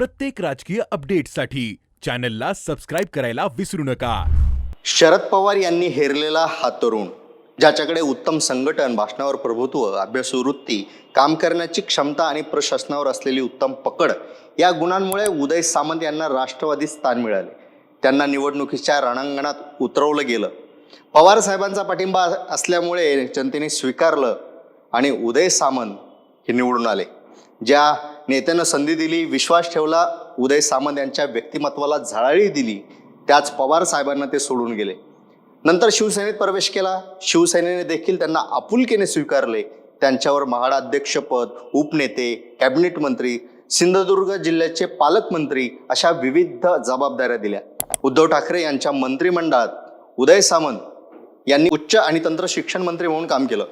प्रत्येक राजकीय अपडेटसाठी चॅनलला सबस्क्राईब करायला विसरू नका. शरद पवार यांनी हेरलेला हा तरुण ज्याच्याकडे उत्तम संघटन भाषणावर प्रभुत्व अभ्यासवृत्ती काम करण्याची क्षमता आणि प्रशासनावर असलेली उत्तम पकड या गुणांमुळे उदय सामंत यांना राष्ट्रवादी स्थान मिळाले. त्यांना निवडणुकीच्या रणांगणात उतरवलं गेलं. पवार साहेबांचा पाठिंबा असल्यामुळे जनतेने स्वीकारलं आणि उदय सामंत हे निवडून आले ज्या नेत्यानं संधी दिली विश्वास ठेवला उदय सामंत यांच्या व्यक्तिमत्वाला झळाळी दिली त्याच पवार साहेबांना ते सोडून गेले. नंतर शिवसेनेत प्रवेश केला. शिवसेनेने देखील त्यांना आपुलकीने स्वीकारले. त्यांच्यावर म्हाडाध्यक्षपद उपनेते कॅबिनेट मंत्री सिंधुदुर्ग जिल्ह्याचे पालकमंत्री अशा विविध जबाबदाऱ्या दिल्या. उद्धव ठाकरे यांच्या मंत्रिमंडळात उदय सामंत यांनी उच्च आणि तंत्र शिक्षण मंत्री म्हणून काम केलं.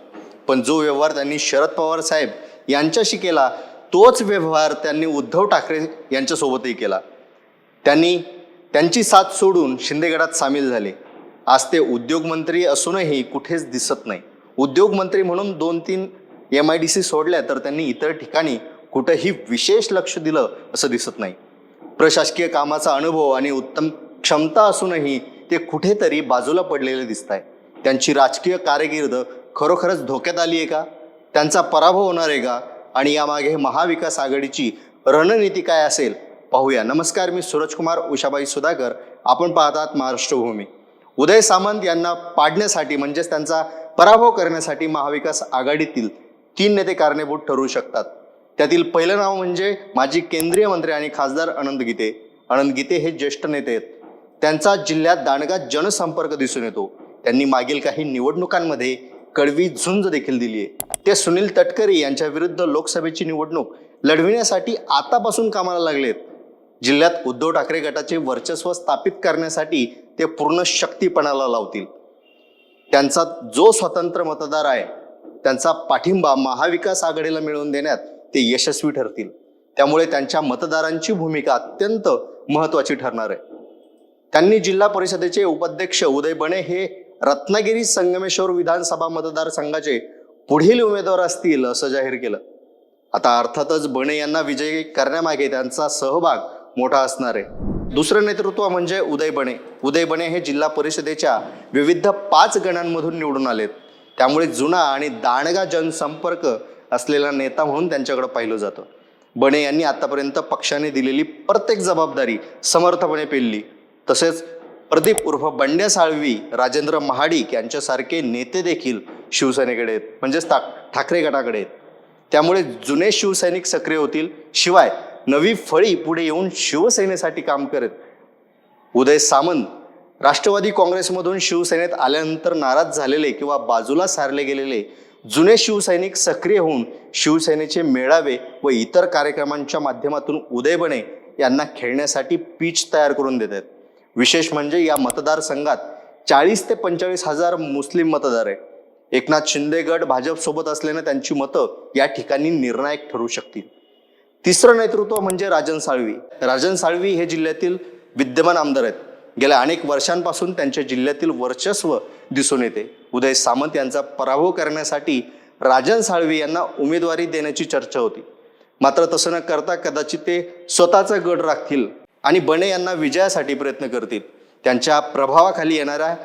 पण जो व्यवहार त्यांनी शरद पवार साहेब यांच्याशी केला तोच व्यवहार त्यांनी उद्धव ठाकरे यांच्यासोबतही केला. त्यांनी त्यांची साथ सोडून शिंदेगडात सामील झाले. आज ते उद्योगमंत्री असूनही कुठेच दिसत नाही. उद्योगमंत्री म्हणून दोन तीन एम आय डी सी सोडल्या तर त्यांनी इतर ठिकाणी कुठंही विशेष लक्ष दिलं असं दिसत नाही. प्रशासकीय कामाचा अनुभव आणि उत्तम क्षमता असूनही ते कुठेतरी बाजूला पडलेले दिसत आहे त्यांची राजकीय कारकीर्द खरोखरच धोक्यात आली आहे का? त्यांचा पराभव होणार आहे का? आणि यामागे महाविकास आघाडीची रणनीती काय असेल पाहूया. नमस्कार मी सूरजकुमार उषाबाई सुधाकर. आपण पाहतात महाराष्ट्रभूमी. उदय सामंत यांना पाडण्यासाठी म्हणजेच त्यांचा पराभव करण्यासाठी महाविकास आघाडीतील तीन नेते कारणीभूत ठरू शकतात. त्यातील पहिलं नाव म्हणजे माजी केंद्रीय मंत्री आणि खासदार अनंत गीते. अनंत गीते हे ज्येष्ठ नेते आहेत. त्यांचा जिल्ह्यात दांडगा जनसंपर्क दिसून येतो. त्यांनी मागील काही निवडणुकांमध्ये कडवी झुंज देखील दिली आहे ते सुनील तटकरे यांच्या विरुद्ध लोकसभेची निवडणूक लढविण्यासाठी आतापासून कामाला लागलेत. जिल्ह्यात उद्धव ठाकरे गटाचे वर्चस्व स्थापित करण्यासाठी ते पूर्ण शक्तीपणाला लावतील. त्यांचा जो स्वतंत्र मतदार आहे त्यांचा पाठिंबा महाविकास आघाडीला मिळवून देण्यात ते यशस्वी ठरतील. त्यामुळे त्यांच्या मतदारांची भूमिका अत्यंत महत्वाची ठरणार आहे. त्यांनी जिल्हा परिषदेचे उपाध्यक्ष उदय बणे हे रत्नागिरी संगमेश्वर विधानसभा मतदारसंघाचे पुढील उमेदवार असतील असं जाहीर केलं. आता अर्थातच बणे यांना विजयी करण्यामागे त्यांचा सहभाग मोठा असणार आहे. दुसरं नेतृत्व म्हणजे उदय बणे उदय बणे हे जिल्हा परिषदेच्या विविध पाच गणांमधून निवडून आलेत. त्यामुळे जुना आणि दांडगा जनसंपर्क असलेला नेता म्हणून त्यांच्याकडे पाहिलं जातं. बणे यांनी आतापर्यंत पक्षाने दिलेली प्रत्येक जबाबदारी समर्थपणे पेलली. तसेच प्रदीप उर्फ बंड्या साळवी राजेंद्र महाडिक यांच्यासारखे नेते देखील शिवसेनेकडे आहेत. म्हणजेच ता ठाकरे गटाकडे आहेत. त्यामुळे जुने शिवसैनिक सक्रिय होतील. शिवाय नवी फळी पुढे येऊन शिवसेनेसाठी काम करत उदय सामंत राष्ट्रवादी काँग्रेसमधून शिवसेनेत आल्यानंतर नाराज झालेले किंवा बाजूला सारले गेलेले जुने शिवसैनिक सक्रिय होऊन शिवसेनेचे मेळावे व इतर कार्यक्रमांच्या माध्यमातून उदयबणे यांना खेळण्यासाठी पीच तयार करून देत आहेत. विशेष म्हणजे या मतदारसंघात चाळीस ते पंचेचाळीस हजार मुस्लिम मतदार आहे. एकनाथ शिंदे गट भाजपसोबत असल्याने त्यांची मतं या ठिकाणी निर्णायक ठरू शकतील. तिसरं नेतृत्व म्हणजे राजन साळवी. राजन साळवी हे जिल्ह्यातील विद्यमान आमदार आहेत. गेल्या अनेक वर्षांपासून त्यांच्या जिल्ह्यातील वर्चस्व दिसून येते. उदय सामंत यांचा पराभव करण्यासाठी राजन साळवी यांना उमेदवारी देण्याची चर्चा होती. मात्र तसं न करता कदाचित ते स्वतःचा गड राखतील आणि बने यांना विजयासाठी प्रयत्न करतील. त्यांच्या प्रभावाखाली येणाऱ्या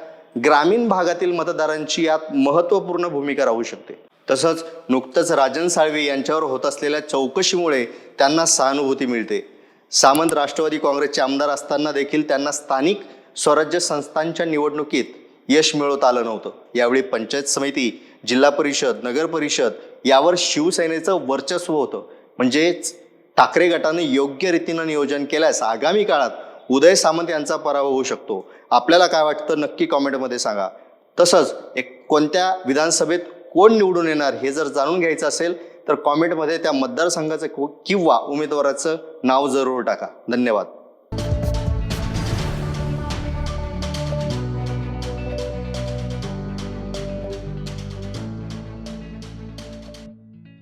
ग्रामीण भागातील मतदारांची यात महत्त्वपूर्ण भूमिका राहू शकते. तसंच नुकतंच राजन साळवे यांच्यावर होत असलेल्या चौकशीमुळे त्यांना सहानुभूती मिळते. सामंत राष्ट्रवादी काँग्रेसचे आमदार असताना देखील त्यांना स्थानिक स्वराज्य संस्थांच्या निवडणुकीत यश मिळवता आलं नव्हतं. यावेळी पंचायत समिती जिल्हा परिषद नगर परिषद यावर शिवसेनेचं वर्चस्व होतं. म्हणजेच ठाकरे गटाने योग्य रीतीनं नियोजन केल्यास आगामी काळात उदय सामंत यांचा पराभव होऊ शकतो. आपल्याला काय वाटतं नक्की कॉमेंटमध्ये सांगा. तसंच एक कोणत्या विधानसभेत कोण निवडून येणार हे जर जाणून घ्यायचं असेल तर कॉमेंटमध्ये त्या मतदारसंघाचं किंवा उमेदवाराचं नाव जरूर टाका. धन्यवाद.